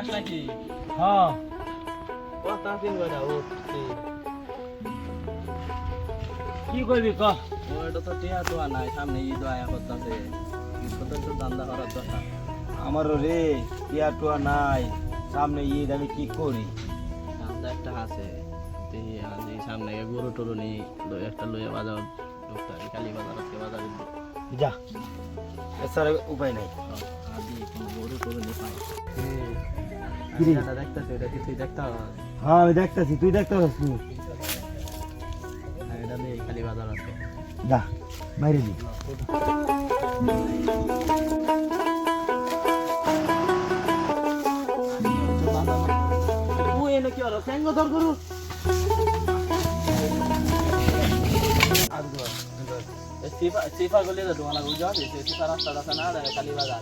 আস নাকি? হ্যাঁ কথা দিন বেটা কি করবি ক? ওটা তো টিয়া দোয়া নাই সামনে ই দোয়া করতেছে। ছোট ছোট দান্দা করার দোয়া আমারও রে টিয়া টোয়া নাই সামনে ঈদ আমি কি করি? দান্দা একটা আছে সামনে গরু টরু নেই একটা লইয়া বাজার ঢুকতে কালী বাজার যা উপায় নাই। গরু টরু নেই হ্যাঁ আমি দেখতেছি তুই দেখতে পাচ্ছিস এটা নেই খালি বাজার আছে যা বাইরে দি তুই এনে কি হলো স্যাঙ্গ ধর গরু সিফা গলি তো তোমার বুঝা দিছে সিফা রাস্তা রাস্তা না রে কালী বাজার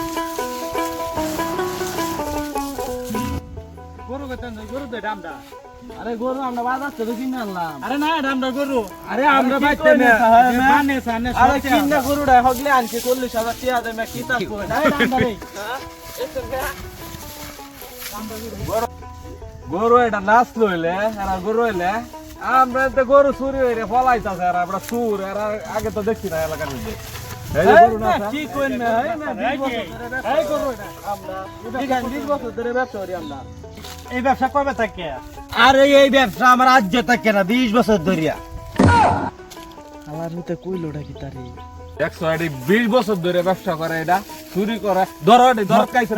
গরু দামটা আরে গরু আমরা বাজার থেকে কিনে আনলাম। আরে না দামটা গরু। আরে আমরা বাইতে না। হ্যাঁ? মানে সানে আরে কিনে গরুটা হগলে আনছি চল্লিশ হাজার টিয়া দেবে কি তা কই আরে রে গরু এটা নাচ লইলে এরা গরু হইলে আমরা তো গরু চুরি হইলে ফলাইতাছে এরা আমরা সুর এরা আগে তো দেখছি না এলাকার মধ্যে। কি কইন না এই গরু আমরা। ঠিক আছে বিশ বছর ধরে ব্যবসা করি আমরা। এই ব্যবসা কবে থাকে আরে এই ব্যবসা আমার আজ থাকে না বিশ বছর ধরিয়া আমার হতে কইলোটা কি তারি একশো আড়ি বিশ বছর ধরে ব্যবসা করে এটা চুরি করে ধরো এটি, ধরো খাইছে